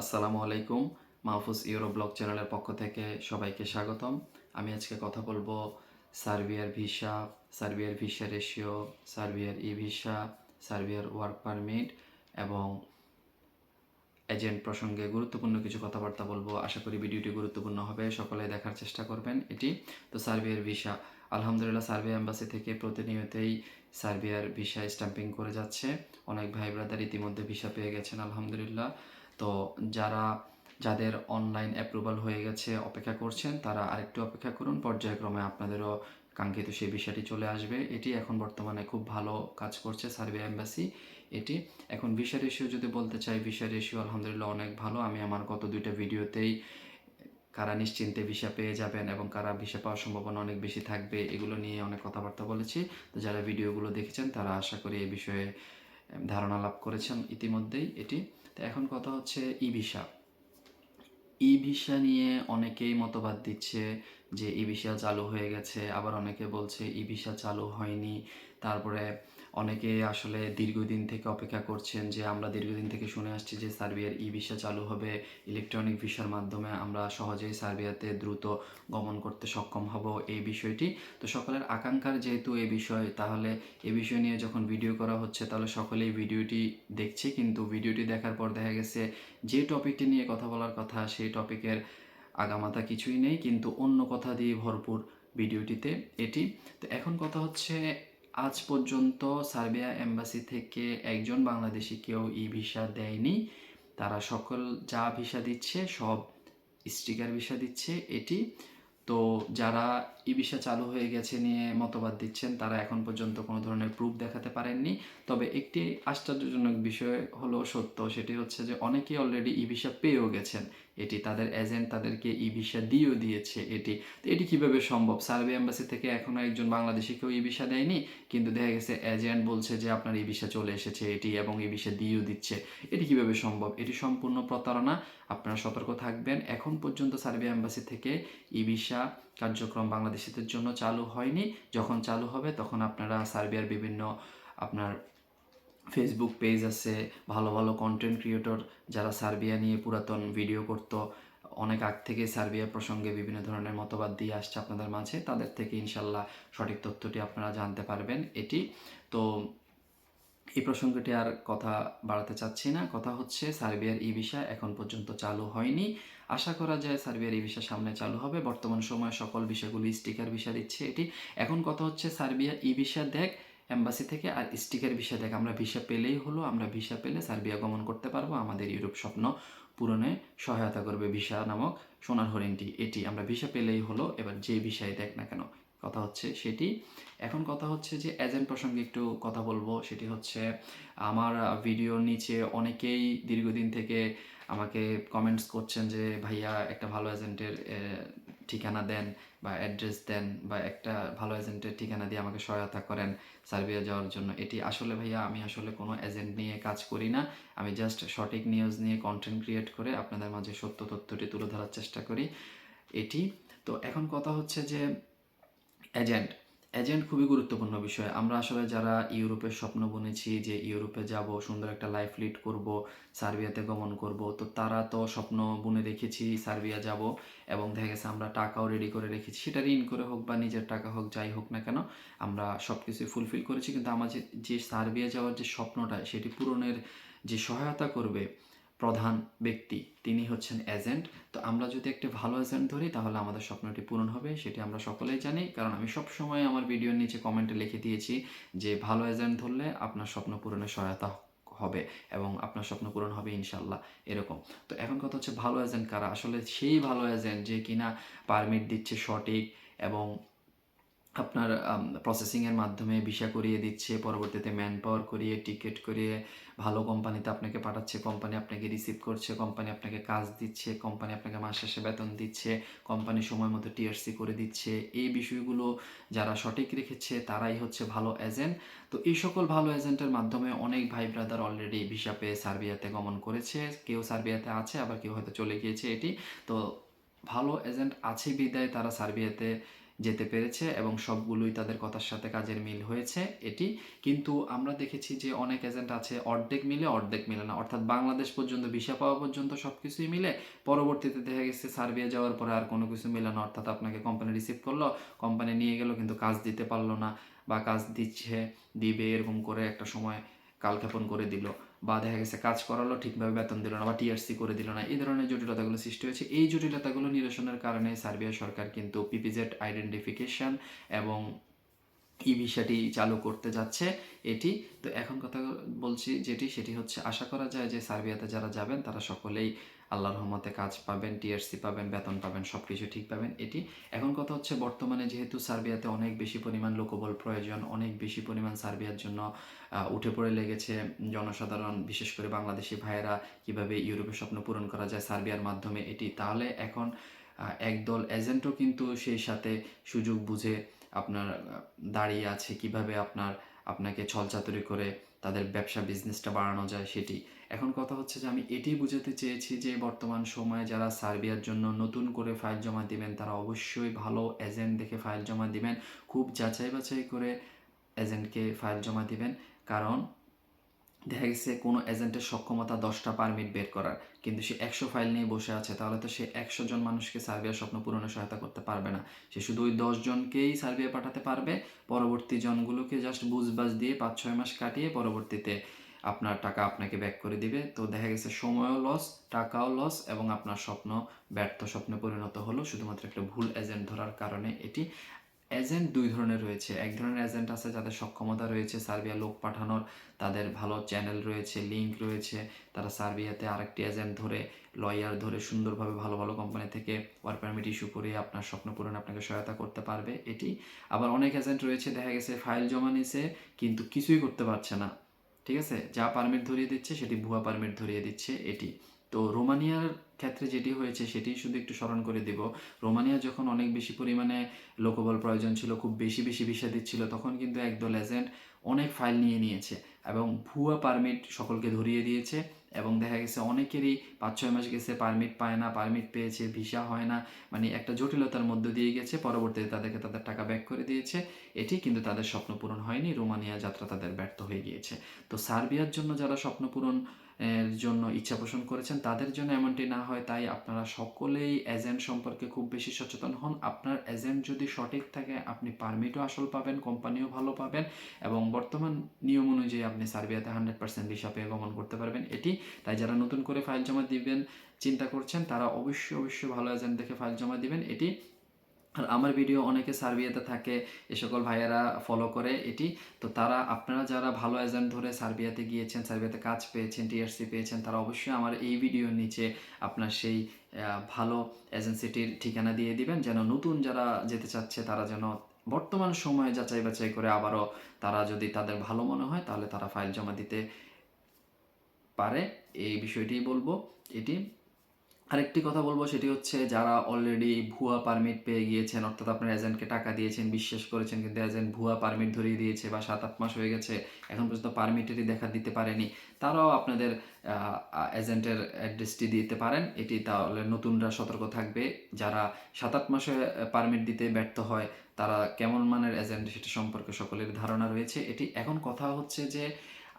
আসসালামু আলাইকুম, Mahfuz euro blog চ্যানেলের পক্ষ থেকে সবাইকে স্বাগতম। আমি আজকে কথা বলব সার্বিয়ার ভিসা সার্বিয়ার ভিসা রেশিও, সার্বিয়ার ই ভিসা সার্বিয়ার ওয়ার্ক পারমিট এবং এজেন্ট প্রসঙ্গে গুরুত্বপূর্ণ কিছু কথাবার্তা বলব। আশা করি ভিডিওটি গুরুত্বপূর্ণ হবে সকলে দেখার চেষ্টা করবেন এটি। তো সার্বিয়ার ভিসা, আলহামদুলিল্লাহ সার্বিয়া এম্বাসি থেকে প্রতিনিয়তই সার্বিয়ার ভিসা স্ট্যাম্পিং করে যাচ্ছে। অনেক ভাই ব্রাদার ইতিমধ্যে ভিসা পেয়ে গেছেন, আলহামদুলিল্লাহ। তো যারা, যাদের অনলাইন অ্যাপ্রুভাল হয়ে গেছে, অপেক্ষা করছেন, তারা আরেকটু অপেক্ষা করুন। পর্যায়ক্রমে আপনাদেরও কাঙ্ক্ষিত সেই বিষয়টি চলে আসবে। এটি এখন বর্তমানে খুব ভালো কাজ করছে সার্বিয়া অ্যাম্বাসি এটি। এখন ভিসা রেশিও যদি বলতে চাই ভিসা রেশিও আলহামদুলিল্লাহ অনেক ভালো। আমি আমার গত দুইটা ভিডিওতেই কারা নিশ্চিন্তে ভিসা পেয়ে যাবেন এবং কারা ভিসা পাওয়ার সম্ভাবনা অনেক বেশি থাকবে, এগুলো নিয়ে অনেক কথাবার্তা বলেছি। তো যারা ভিডিওগুলো দেখেছেন, তারা আশা করি এই বিষয়ে ধারণা লাভ করেছেন ইতিমধ্যেই এটি। তো এখন কথা হচ্ছে ই ভিসা ই ভিসা নিয়ে অনেকেই মতবাদ দিচ্ছে যে ই ভিসা চালু হয়ে গেছে, আবার অনেকে বলছে ই ভিসা চালু হয়নি। তারপরে অনেকে আসলে দীর্ঘদিন থেকে অপেক্ষা করছেন যে আমরা দীর্ঘদিন থেকে শুনে আসছি যে সার্বিয়ার ই ভিসা চালু হবে। ইলেকট্রনিক ভিসার মাধ্যমে আমরা সহজেই সার্বিয়াতে দ্রুত গমন করতে সক্ষম হব এই বিষয়টি। তো সকলের আকাঙ্ক্ষার যেহেতু এই বিষয়, তাহলে এ বিষয় নিয়ে যখন ভিডিও করা হচ্ছে, তাহলে সকলেই ভিডিওটি দেখছে। কিন্তু ভিডিওটি দেখার পর দেখা গেছে, যে টপিকটি নিয়ে কথা বলার কথা, সেই টপিকের আগামাতা কিছুই নেই। কিন্তু অন্য কথা দিয়ে ভরপুর ভিডিওটিতে এটি। তো এখন কথা হচ্ছে আজ পর্যন্ত সার্বিয়া এম্বাসি থেকে একজন বাংলাদেশি কেউ ই ভিসা দেয়নি। তারা সকল যা ভিসা দিচ্ছে, সব স্টিকার ভিসা দিচ্ছে এটি। তো যারা ই ভিসা চালু হয়ে গেছে নিয়ে মতবাদ দিচ্ছেন, তারা এখন পর্যন্ত কোনো ধরনের প্রুফ দেখাতে পারেননি। তবে একটি আশ্চর্যজনক বিষয় হলো সত্য, সেটি হচ্ছে যে অনেকেই অলরেডি ই ভিসা পেয়েও গেছেন। এটি তাদের এজেন্ট তাদেরকে ই ভিসা দিয়েও দিয়েছে এটি। তো এটি কীভাবে সম্ভব? সার্বিয়া অ্যাম্বাসি থেকে এখনও একজন বাংলাদেশিকেও ই ভিসা দেয়নি, কিন্তু দেখা গেছে এজেন্ট বলছে যে আপনার ই ভিসা চলে এসেছে এটি এবং ই ভিসা দিয়েও দিচ্ছে। এটি কীভাবে সম্ভব? এটি সম্পূর্ণ প্রতারণা, আপনারা সতর্ক থাকবেন। এখন পর্যন্ত সার্বিয়া অ্যাম্বাসি থেকে ই ভিসা কার্যক্রম বাংলাদেশিদের জন্য চালু হয়নি। যখন চালু হবে, তখন আপনারা সার্বিয়ার বিভিন্ন আপনার ফেসবুক পেজ আছে, ভালো ভালো কন্টেন্ট ক্রিয়েটর যারা সার্বিয়া নিয়ে পুরাতন ভিডিও করত, অনেক আগ থেকে সার্বিয়া প্রসঙ্গে বিভিন্ন ধরনের মতবাদ দিয়ে আসছে আপনাদের মাঝে, তাদের থেকে ইনশাল্লাহ সঠিক তথ্যটি আপনারা জানতে পারবেন এটি। তো এই প্রসঙ্গটি আর কথা বাড়াতে চাচ্ছি না, কথা হচ্ছে সার্বিয়ার ই ভিসা এখন পর্যন্ত চালু হয়নি। আশা করা যায় সার্বিয়ার ই ভিসা সামনে চালু হবে, বর্তমান সময়ে সকল বিষয়গুলি স্টিকার ভিসা দিচ্ছে এটি। এখন কথা হচ্ছে সার্বিয়া ই ভিসা দেখ এম্বাসি থেকে আর স্টিকের ভিসা দেখ, আমরা ভিসা পেলেই হলো, আমরা ভিসা পেলে সার্বিয়া গমন করতে পারব, আমাদের ইউরোপ স্বপ্ন পূরণে সহায়তা করবে ভিসা নামক সোনার হরিণটি, এটি। আমরা ভিসা পেলেই হলো, এবার যে ভিসায় দেখ না কেন, কথা হচ্ছে সেটি। এখন কথা হচ্ছে যে এজেন্ট প্রসঙ্গে একটু কথা বলব, সেটি হচ্ছে, আমার ভিডিওর নিচে অনেকেই দীর্ঘদিন থেকে আমাকে কমেন্টস করছেন যে, ভাইয়া, একটা ভালো এজেন্টের ঠিকানা দেন বা অ্যাড্রেস দেন বা একটা ভালো এজেন্টের ঠিকানা দিয়ে আমাকে সহায়তা করেন সার্বিয়া যাওয়ার জন্য। এটি আসলে, ভাইয়া, আমি আসলে কোনো এজেন্ট নিয়ে কাজ করি না। আমি জাস্ট সঠিক নিউজ নিয়ে কন্টেন্ট ক্রিয়েট করে আপনাদের মাঝে সত্য তথ্যটি তুলে ধরার চেষ্টা করি। এটি, তো এখন কথা হচ্ছে যে এজেন্ট এজেন্ট খুবই গুরুত্বপূর্ণ বিষয়। আমরা আসলে যারা ইউরোপের স্বপ্ন বুনেছি যে ইউরোপে যাব, সুন্দর একটা লাইফ লিড করব, সার্বিয়াতে গমন করব, তো তারা তো স্বপ্ন বুনে রেখেছি সার্বিয়া যাব এবং দেখা গেছে আমরা টাকাও রেডি করে রেখেছি। সেটা ঋণ করে হোক বা নিজের টাকা হোক, যাই হোক না কেন, আমরা সব কিছুই ফুলফিল করেছি। কিন্তু আমার যে যে সার্বিয়া যাওয়ার যে স্বপ্নটা, সেটি পূরণের যে সহায়তা করবে প্রধান ব্যক্তি, তিনি হচ্ছেন এজেন্ট তো আমরা যদি একটি ভালো এজেন্ট ধরি, তাহলে আমাদের স্বপ্নটি পূরণ হবে, সেটি আমরা সকলেই জানি। কারণ আমি সব সময় আমার ভিডিওর নিচে কমেন্টে লিখে দিয়েছি যে, ভালো এজেন্ট ধরলে আপনার স্বপ্ন পূরণে সহায়তা হবে এবং আপনার স্বপ্ন পূরণ হবে ইনশাল্লাহ এরকম। তো এখন কথা হচ্ছে, ভালো এজেন্ট কারা? আসলে সেই ভালো এজেন্ট যে কিনা পারমিট দিচ্ছে সঠিক এবং আপনার প্রসেসিংয়ের মাধ্যমে ভিসা করিয়ে দিচ্ছে, পরবর্তীতে ম্যান পাওয়ার করিয়ে টিকিট করিয়ে, ভালো কোম্পানিতে আপনাকে পাঠাচ্ছে কোম্পানি আপনাকে রিসিভ করছে কোম্পানি আপনাকে কাজ দিচ্ছে কোম্পানি আপনাকে মাস শেষে বেতন দিচ্ছে কোম্পানি সময় মতো টিআরসি করে দিচ্ছে। এই বিষয়গুলো যারা সঠিক রেখেছে, তারাই হচ্ছে ভালো এজেন্ট তো এই সকল ভালো এজেন্টের মাধ্যমে অনেক ভাই ব্রাদার অলরেডি ভিসা পেয়ে সার্বিয়াতে গমন করেছে। কেউ সার্বিয়াতে আছে, আবার কেউ হয়তো চলে গিয়েছে এটি। তো ভালো এজেন্ট আছে বিদায়, তারা সার্বিয়াতে যেতে পেরেছে এবং সবগুলোই তাদের কথার সাথে কাজের মিল হয়েছে এটি। কিন্তু আমরা দেখেছি যে অনেক এজেন্ট আছে অর্ধেক মিলে অর্ধেক মিলে না। অর্থাৎ বাংলাদেশ পর্যন্ত, ভিসা পাওয়া পর্যন্ত সব কিছুই মিলে। পরবর্তীতে দেখা গেছে সার্বিয়া যাওয়ার পরে আর কোনো কিছু মিলে না। অর্থাৎ আপনাকে কোম্পানি রিসিভ করল কোম্পানি নিয়ে গেল, কিন্তু কাজ দিতে পারল না বা কাজ দিচ্ছে, দিবে এরকম করে একটা সময় কালক্ষেপণ করে দিল। বা দেখা গেছে কাজ করালো, ঠিকভাবে বেতন দিল না বা টিআরসি করে দিল না, এই ধরনের জটিলতাগুলো সৃষ্টি হয়েছে। এই জটিলতাগুলো নিরসনের কারণে সার্বিয়া সরকার কিন্তু পিপিজেড আইডেন্টিফিকেশন এবং ই ভিসাটি চালু করতে যাচ্ছে এটি। তো এখন কথা বলছি যেটি, সেটি হচ্ছে আশা করা যায় যে সার্বিয়াতে যারা যাবেন, তারা সকলেই আল্লাহর রহমতে কাজ পাবেন, টিআরসি পাবেন, বেতন পাবেন সব কিছু ঠিক পাবেন। এটি এখন কথা হচ্ছে বর্তমানে যেহেতু সার্বিয়াতে অনেক বেশি পরিমাণ লোকবল প্রয়োজন, অনেক বেশি পরিমাণ সার্বিয়ার জন্য উঠে পড়ে লেগেছে। জনসাধারণ, বিশেষ করে বাংলাদেশি ভাইয়েরা কীভাবে ইউরোপের স্বপ্ন পূরণ করা যায় সার্বিয়ার মাধ্যমে, এটি তাহলে এখন একদল এজেন্টও কিন্তু সেই সাথে সুযোগ বুঝে আপনার দাঁড়িয়ে আছে কীভাবে আপনার, আপনাকে ছলচাতুরি করে তাদের ব্যবসা বিজনেসটা বাড়ানো যায় সেটি। এখন কথা হচ্ছে যে আমি এটি বুঝাতে চেয়েছি যে বর্তমান সময়ে যারা সার্বিয়ার জন্য নতুন করে ফাইল জমা দিবেন, তারা অবশ্যই ভালো এজেন্ট দেখে ফাইল জমা দিবেন। খুব যাচাই বাছাই করে এজেন্টকে ফাইল জমা দিবেন। কারণ দেখা গেছে কোনো এজেন্টের সক্ষমতা দশটা পারমিট বের করার। কিন্তু সে একশো ফাইল নিয়ে বসে আছে, তাহলে তো সে একশো জন মানুষকে সার্বিয়ার স্বপ্ন পূরণে সহায়তা করতে পারবে না। সে শুধু ওই দশ জনকেই সার্বিয়া পাঠাতে পারবে, পরবর্তী জনগুলোকে জাস্ট বুঝবাজ দিয়ে পাঁচ, ছয় মাস কাটিয়ে পরবর্তীতে আপনার টাকা আপনাকে ব্যাক করে দিবে। তো দেখা গেছে সময়ও লস টাকাও লস এবং আপনার স্বপ্ন ব্যর্থ স্বপ্নে পরিণত হলো। শুধুমাত্র একটা ভুল এজেন্ট ধরার কারণে এটি। এজেন্ট দুই ধরনের রয়েছে। এক ধরনের এজেন্ট আছে যাদের সক্ষমতা রয়েছে সার্বিয়া লোক পাঠানোর, তাদের ভালো চ্যানেল রয়েছে লিংক রয়েছে, তারা সার্বিয়াতে আরেকটি এজেন্ট ধরে লয়ার ধরে সুন্দরভাবে ভালো ভালো কোম্পানি থেকে ওয়ার্ক পারমিট ইস্যু করে আপনার স্বপ্ন পূরণে আপনাকে সহায়তা করতে পারবে এটি। আবার অনেক এজেন্ট রয়েছে, দেখা গেছে ফাইল জমা নিছে, কিন্তু কিছুই করতে পারছে না। ঠিক আছে? যা পারমিট ধরিয়ে দিচ্ছে, সেটি ভুয়া পারমিট ধরিয়ে দিচ্ছে এটি। তো রোমানিয়ার ক্ষেত্রে যেটি হয়েছে সেটি শুধু একটু স্মরণ করে দিব। রোমানিয়া যখন অনেক বেশি পরিমাণে লোকবল প্রয়োজন ছিল, খুব বেশি বেশি ভিসা দিচ্ছিল, তখন কিন্তু একদল এজেন্ট অনেক ফাইল নিয়ে নিয়েছে এবং ভুয়া পারমিট সকলকে ধরিয়ে দিয়েছে এবং দেখা গেছে অনেকেরই পাঁচ ছয় মাস গেছে পারমিট পায় না পারমিট পেয়েছে, ভিসা হয় না মানে একটা জটিলতার মধ্য দিয়ে গেছে, পরবর্তীতে তাদেরকে তাদের টাকা ব্যাক করে দিয়েছে। এটি কিন্তু তাদের স্বপ্ন পূরণ হয়নি, রোমানিয়া যাত্রা তাদের ব্যর্থ হয়ে গিয়েছে। তো সার্বিয়ার জন্য যারা স্বপ্ন পূরণ এর জন্য ইচ্ছা পোষণ করেছেন, তাদের জন্য এমনটি না হয়, তাই আপনারা সকলেই এজেন্ট সম্পর্কে খুব বেশি সচেতন হন। আপনার এজেন্ট যদি সঠিক থাকে, আপনি পারমিটও আসল পাবেন কোম্পানিও ভালো পাবেন এবং বর্তমান নিয়ম অনুযায়ী আপনি সার্বিয়াতে হান্ড্রেড পার্সেন্ট পেয়ে গমন করতে পারবেন এটি। তাই যারা নতুন করে ফাইল জমা দিবেন, চিন্তা করছেন, তারা অবশ্যই অবশ্যই ভালো এজেন্ট দেখে ফাইল জমা দিবেন। এটি আর আমার ভিডিও অনেকে সার্বিয়াতে থাকে, এ সকল ভাইয়েরা ফলো করে এটি। তো তারা, আপনারা যারা ভালো এজেন্ট ধরে সার্বিয়াতে গিয়েছেন, সার্বিয়াতে কাজ পেয়েছেন টিআরসি পেয়েছেন, তারা অবশ্যই আমার এই ভিডিওর নিচে আপনার সেই ভালো এজেন্সিটির ঠিকানা দিয়ে দিবেন। যেন নতুন যারা যেতে চাচ্ছে, তারা যেন বর্তমান সময়ে যাচাই বাছাই করে আবারও তারা যদি তাদের ভালো মনে হয়, তাহলে তারা ফাইল জমা দিতে পারে। এই বিষয়টি বলব এটি। আরেকটি কথা বলব, সেটি হচ্ছে যারা অলরেডি ভুয়া পারমিট পেয়ে গিয়েছেন, অর্থাৎ আপনার এজেন্টকে টাকা দিয়েছেন, বিশ্বাস করেছেন কিন্তু এজেন্ট ভুয়া পারমিট ধরিয়ে দিয়েছে বা সাত আট মাস হয়ে গেছে, এখন পর্যন্ত পারমিটেরই দেখা দিতে পারেনি, তারাও আপনাদের এজেন্টের অ্যাড্রেসটি দিতে পারেন, এটি তাহলে নতুনরা সতর্ক থাকবে, যারা সাত আট মাসে পারমিট দিতে ব্যর্থ হয়, তারা কেমন মানের এজেন্ট সেটা সম্পর্কে সকলের ধারণা রয়েছে, এটি এখন কথা হচ্ছে যে,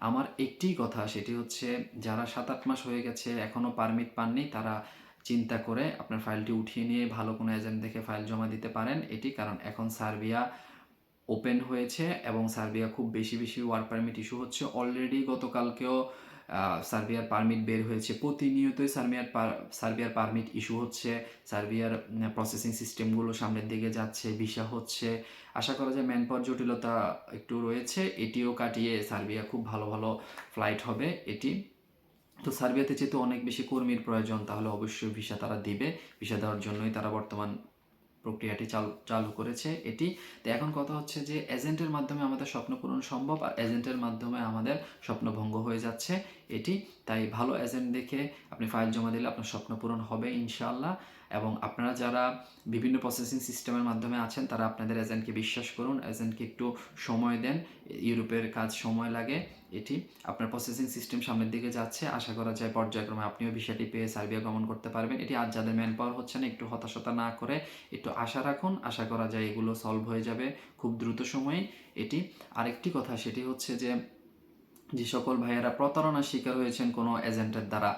আমার একটি কথা, সেটি হচ্ছে যারা সাত আট মাস হয়ে গেছে এখনও পারমিট পাননি, তারা চিন্তা করে আপনার ফাইলটি উঠিয়ে নিয়ে ভালো কোনো এজেন্ট দেখে ফাইল জমা দিতে পারেন। এটি কারণ এখন সার্বিয়া ওপেন হয়েছে এবং সার্বিয়া খুব বেশি বেশি ওয়ার্ক পারমিট ইস্যু হচ্ছে। অলরেডি গতকালকেও সার্বিয়ার পারমিট বের হয়েছে। প্রতিনিয়তই সার্বিয়ার সার্বিয়ার পারমিট ইস্যু হচ্ছে। সার্বিয়ার প্রসেসিং সিস্টেমগুলো সামনের দিকে যাচ্ছে, ভিসা হচ্ছে। আশা করা যায় ম্যান পাওয়ার জটিলতা একটু রয়েছে। এটিও কাটিয়ে সার্বিয়া খুব ভালো ভালো ফ্লাইট হবে। এটি তো সার্বিয়াতে যেহেতু অনেক বেশি কর্মীর প্রয়োজন, তাহলে অবশ্যই ভিসা তারা দিবে। ভিসা দেওয়ার জন্যই তারা বর্তমান প্রক্রিয়াটি চালু চালু করেছে এটি। তো এখন কথা হচ্ছে যে এজেন্টের মাধ্যমে আমাদের স্বপ্ন পূরণ সম্ভব, আর এজেন্টের মাধ্যমে আমাদের স্বপ্ন ভঙ্গ হয়ে যাচ্ছে এটি। তাই ভালো এজেন্ট দেখে আপনি ফাইল জমা দিলে আপনার স্বপ্ন পূরণ হবে ইনশাআল্লাহ। এবং আপনারা যারা বিভিন্ন প্রসেসিং সিস্টেমের মাধ্যমে আছেন, তারা আপনাদের এজেন্টকে বিশ্বাস করুন। এজেন্টকে একটু সময় দেন, ইউরোপের কাজ সময় লাগে এটি। আপনার প্রসেসিং সিস্টেম সামনের দিকে যাচ্ছে, আশা করা যায় পর্যায়ক্রমে আপনিও ভিসাটি পেয়ে সার্বিয়া গমন করতে পারবেন। এটি আজ যাদের ম্যান পাওয়ার হচ্ছে না, একটু হতাশতা না করে একটু আশা রাখুন, আশা করা যায় এগুলো সলভ হয়ে যাবে খুব দ্রুত সময়ে এটি। আরেকটি কথা সেটি হচ্ছে যে যে সকল ভাইয়েরা প্রতারণার শিকার হয়েছেন কোনো এজেন্টের দ্বারা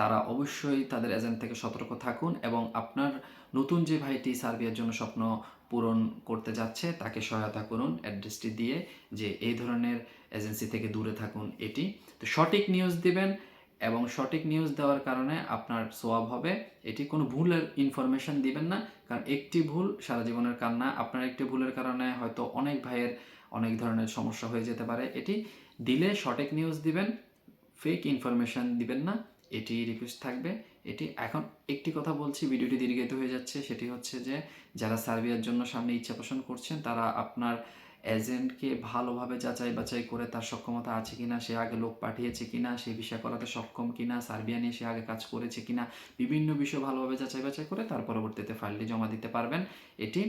তারা অবশ্যই তাদের এজেন্ট থেকে সতর্ক থাকুন এবং আপনার নতুন যে ভাইটি সার্বিয়ার জন্য স্বপ্ন পূরণ করতে যাচ্ছে, তাকে সহায়তা করুন অ্যাড্রেসটি দিয়ে যে এই ধরনের এজেন্সি থেকে দূরে থাকুন এটি। তো সঠিক নিউজ দিবেন এবং সঠিক নিউজ দেওয়ার কারণে আপনার সোয়াব হবে। এটি কোনো ভুলের ইনফরমেশন দিবেন না, কারণ একটি ভুল সারা জীবনের কান্না, আপনার একটি ভুলের কারণে হয়তো অনেক ভাইয়ের অনেক ধরনের সমস্যা হয়ে যেতে পারে। এটি দিলে সঠিক নিউজ দিবেন ফেক ইনফরমেশন দিবেন না। এটি রিকোয়েস্ট থাকবে। এটি এখন একটি কথা বলছি, ভিডিওটি দীর্ঘায়িত হয়ে যাচ্ছে। সেটি হচ্ছে যে, যারা সার্বিয়ার জন্য সামনে ইচ্ছা পোষণ করছেন, তারা আপনার এজেন্টকে ভালোভাবে যাচাই বাছাই করে তার সক্ষমতা আছে কিনা, সে আগে লোক পাঠিয়েছে কিনা, সে বিষয় করাতে সক্ষম কিনা, সার্বিয়া নিয়ে সে আগে কাজ করেছে কিনা, বিভিন্ন বিষয় ভালোভাবে যাচাই বাছাই করে তার পরবর্তীতে ফাইলটি জমা দিতে পারবেন। এটি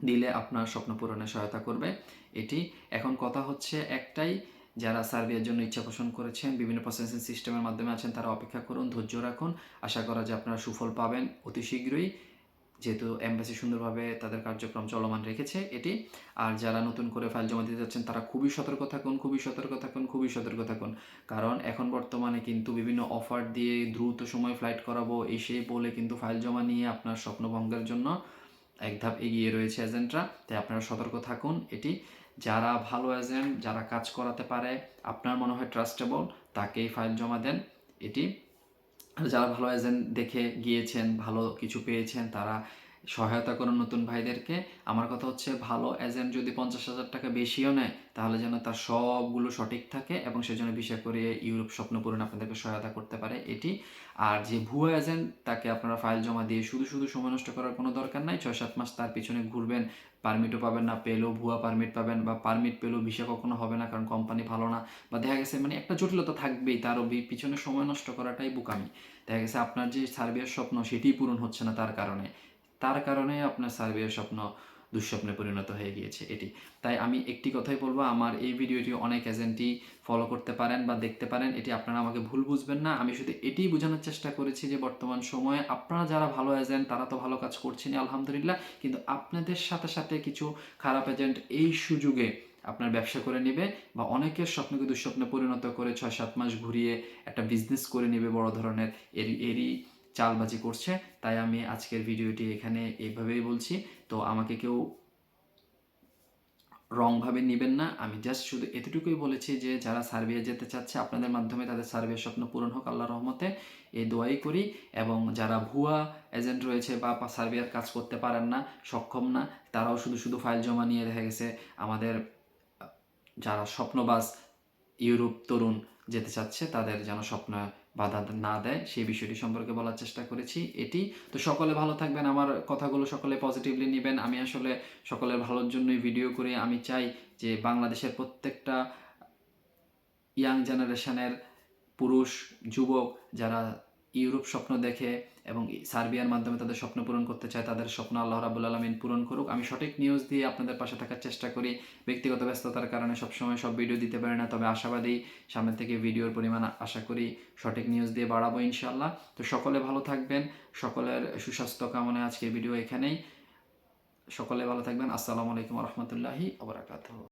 দিলে আপনার স্বপ্ন পূরণে সহায়তা করবে। এটি এখন কথা হচ্ছে একটাই যারা সার্বিয়ার জন্য ইচ্ছা পোষণ করেছেন, বিভিন্ন প্রসেসিং সিস্টেমের মাধ্যমে আছেন, তারা অপেক্ষা করুন, ধৈর্য রাখুন। আশা করা যে আপনারা সুফল পাবেন অতি শীঘ্রই। যেহেতু এমবাসি সুন্দরভাবে তাদের কার্যক্রম চলমান রেখেছে এটি। আর যারা নতুন করে ফাইল জমা দিতে যাচ্ছেন, তারা খুবই সতর্ক থাকুন, খুবই সতর্ক থাকুন, খুবই সতর্ক থাকুন। কারণ এখন বর্তমানে কিন্তু বিভিন্ন অফার দিয়ে দ্রুত সময় ফ্লাইট করাবো এই বলে কিন্তু ফাইল জমা নিয়ে আপনার স্বপ্নভঙ্গের জন্য এক ধাপ এগিয়ে রয়েছে এজেন্টরা। তাই আপনারা সতর্ক থাকুন এটি। যারা ভালো এজেন্ট যারা কাজ করাতে পারে, আপনার মনে হয় ট্রাস্টেবল তাকেই ফাইল জমা দেন। এটি যারা ভালো এজেন্ট দেখে গিয়েছেন, ভালো কিছু পেয়েছেন, তারা সহায়তা করুন নতুন ভাইদেরকে। আমার কথা হচ্ছে ভালো এজেন্ট যদি পঞ্চাশ হাজার টাকা বেশিও নেয়, তাহলে যেন তার সবগুলো সঠিক থাকে এবং সেজন্য বিষয় করে ইউরোপ স্বপ্ন পূরণ আপনাদেরকে সহায়তা করতে পারে এটি। আর যে ভুয়া এজেন্ট তাকে আপনারা ফাইল জমা দিয়ে শুধু শুধু সময় নষ্ট করার কোনো দরকার নাই। ছয় সাত মাস তার পিছনে ঘুরবেন পারমিটও পাবেন না, পেলেও ভুয়া পারমিট পাবেন বা পারমিট পেলেও ভিসা কখনো হবে না কারণ কোম্পানি ভালো না। বা দেখা গেছে মানে একটা জটিলতা থাকবেই, তারও পিছনে সময় নষ্ট করাটাই বোকামি। দেখা গেছে, আপনার যে সার্বিয়ার স্বপ্ন সেটিই পূরণ হচ্ছে না তার কারণে। তার কারণে আপনার সার্বিয়ার স্বপ্ন দুঃস্বপ্নে পরিণত হয়ে গিয়েছে এটি। তাই আমি একটি কথাই বলব, আমার এই ভিডিওটি অনেক এজেন্টই ফলো করতে পারেন বা দেখতে পারেন, এটি আপনারা আমাকে ভুল বুঝবেন না। আমি শুধু এটিই বোঝানোর চেষ্টা করেছি যে বর্তমান সময়ে আপনারা যারা ভালো এজেন্ট তারা তো ভালো কাজ করছেন আলহামদুলিল্লাহ। কিন্তু আপনাদের সাথে সাথে কিছু খারাপ এজেন্ট এই সুযোগে আপনার ব্যবসা করে নেবে বা অনেকের স্বপ্নকে দুঃস্বপ্নে পরিণত করে ছয় সাত মাস ঘুরিয়ে একটা বিজনেস করে নেবে বড় ধরনের। এর এরই চালবাজি করছে, তাই আমি আজকের ভিডিওটি এখানে এইভাবেই বলছি। তো আমাকে কেউ রংভাবে নেবেন না, আমি জাস্ট শুধু এতটুকুই বলেছি যে যারা সার্বিয়া যেতে চাচ্ছে, আপনাদের মাধ্যমে তাদের সার্বিয়ার স্বপ্ন পূরণ হোক আল্লাহ রহমতে, এই দোয়াই করি। এবং যারা ভুয়া এজেন্ট রয়েছে বা সার্বিয়ার কাজ করতে পারেন না, সক্ষম না, তারাও শুধু শুধু ফাইল জমা নিয়ে দেখা গেছে। আমাদের যারা স্বপ্নবাস ইউরোপ তরুণ যেতে চাচ্ছে, তাদের যেন স্বপ্ন বাধা না দেয়, সেই বিষয়টি সম্পর্কে বলার চেষ্টা করেছি এটি। তো সকলে ভালো থাকবেন, আমার কথাগুলো সকলে পজিটিভলি নেবেন। আমি আসলে সকলের ভালোর জন্যই ভিডিও করে আমি চাই যে বাংলাদেশের প্রত্যেকটা ইয়াং জেনারেশনের পুরুষ, যুবক যারা ইউরোপ স্বপ্ন দেখে এবং সার্বিয়ার মাধ্যমে তাদের স্বপ্ন পূরণ করতে চায়, তাদের স্বপ্ন আল্লাহ রাবুল আলমিন পূরণ করুক। আমি সঠিক নিউজ দিয়ে আপনাদের পাশে থাকার চেষ্টা করি। ব্যক্তিগত ব্যস্ততার কারণে সবসময় সব ভিডিও দিতে পারি না, তবে আশাবাদী সামনে থেকে ভিডিওর পরিমাণ আশা করি সঠিক নিউজ দিয়ে বাড়াবো ইনশাল্লাহ তো সকলে ভালো থাকবেন, সকলের সুস্বাস্থ্য কামনায় আজকের ভিডিও এখানেই। সকলে ভালো থাকবেন, আসসালামু আলাইকুম রহমতুল্লাহি আবরাকাত